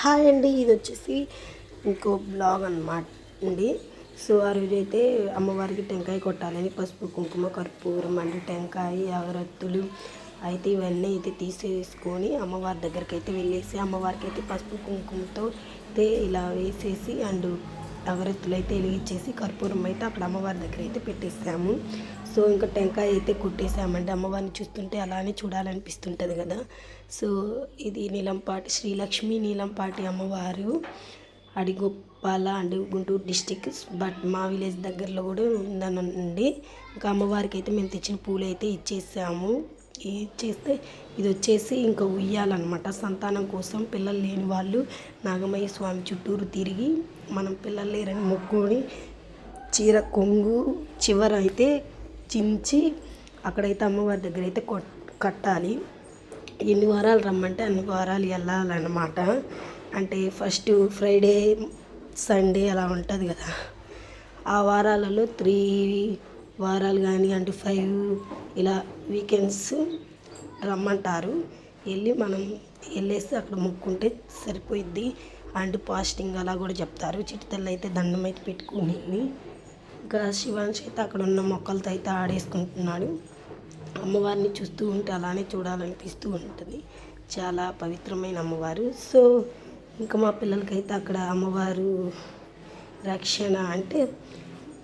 Hi అండి ఇది వచ్చేసి ఇంకో బ్లాగ్ అన్నమాట అండి. సో ఆ రోజైతే అమ్మవారికి టెంకాయ కొట్టాలని పసుపు కుంకుమ కర్పూరం అంటే టెంకాయ అగరత్తులు అయితే ఇవన్నీ అయితే తీసేసుకొని అమ్మవారి దగ్గరికి అయితే వెళ్ళేసి అమ్మవారికి అయితే పసుపు కుంకుమతో అయితే ఇలా వేసేసి అండ్ అగరత్తులు అయితే వెలిగించేసి కర్పూరం అయితే అక్కడ అమ్మవారి దగ్గర అయితే పెట్టేసాము సో ఇంకా టెంకాయ అయితే కొట్టేసామండి అమ్మవారిని చూస్తుంటే అలానే చూడాలనిపిస్తుంటుంది కదా. సో ఇది నీలంపాటి శ్రీలక్ష్మి నీలంపాటి అమ్మవారు Adigoppula and Guntur district but మా విలేజ్ దగ్గరలో కూడా ఉందనండి. ఇంకా అమ్మవారికి అయితే మేము తెచ్చిన పూలు అయితే ఇచ్చేసాము. ఇచ్చేస్తే ఇది వచ్చేసి ఇంకా ఉయ్యాలన్నమాట. సంతానం కోసం పిల్లలు లేని వాళ్ళు నాగమయ్య స్వామి చుట్టూరు తిరిగి మనం పిల్లలు లేరని మొక్కుని చీర కొంగు చివర అయితే చించి అక్కడైతే అమ్మవారి దగ్గర అయితే కట్టాలి. ఎన్ని వారాలు రమ్మంటే అన్ని వారాలు వెళ్ళాలన్నమాట. అంటే ఫస్ట్ ఫ్రైడే సండే అలా ఉంటుంది కదా. ఆ వారాలలో త్రీ వారాలు కానీ అంటే ఫైవ్ ఇలా వీకెండ్స్ రమ్మంటారు. వెళ్ళి మనం వెళ్ళేసి అక్కడ మొక్కుంటే సరిపోయిద్ది. అండ్ పాస్టింగ్ అలా కూడా చెప్తారు. చిట్టితల్లు అయితే దండం అయితే పెట్టుకుని ఇంకా శివాంశ్ అయితే అక్కడ ఉన్న మొక్కలతో అయితే ఆడేసుకుంటున్నాడు. అమ్మవారిని చూస్తూ ఉంటే అలానే చూడాలనిపిస్తూ ఉంటుంది. చాలా పవిత్రమైన అమ్మవారు. సో ఇంకా మా పిల్లలకైతే అక్కడ అమ్మవారు రక్షణ అంటే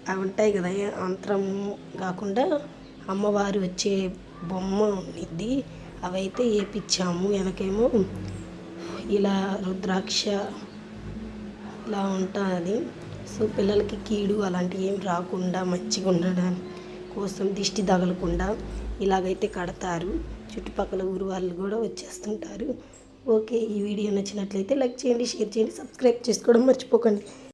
అవి ఉంటాయి కదా అంతరం కాకుండా అమ్మవారు వచ్చే బొమ్మ ఉండిద్ది అవైతే వేపించాము వెనకేమో ఇలా రుద్రాక్ష ఇలా ఉంటుంది. సో పిల్లలకి కీడు అలాంటివి ఏం రాకుండా మంచిగా ఉండడానికి కోసం దిష్టి తగలకుండా ఇలాగైతే కడతారు. చుట్టుపక్కల ఊరు వాళ్ళు కూడా వచ్చేస్తుంటారు. ఓకే ఈ వీడియో నచ్చినట్లయితే లైక్ చేయండి షేర్ చేయండి సబ్స్క్రైబ్ చేసుకోవడం మర్చిపోకండి.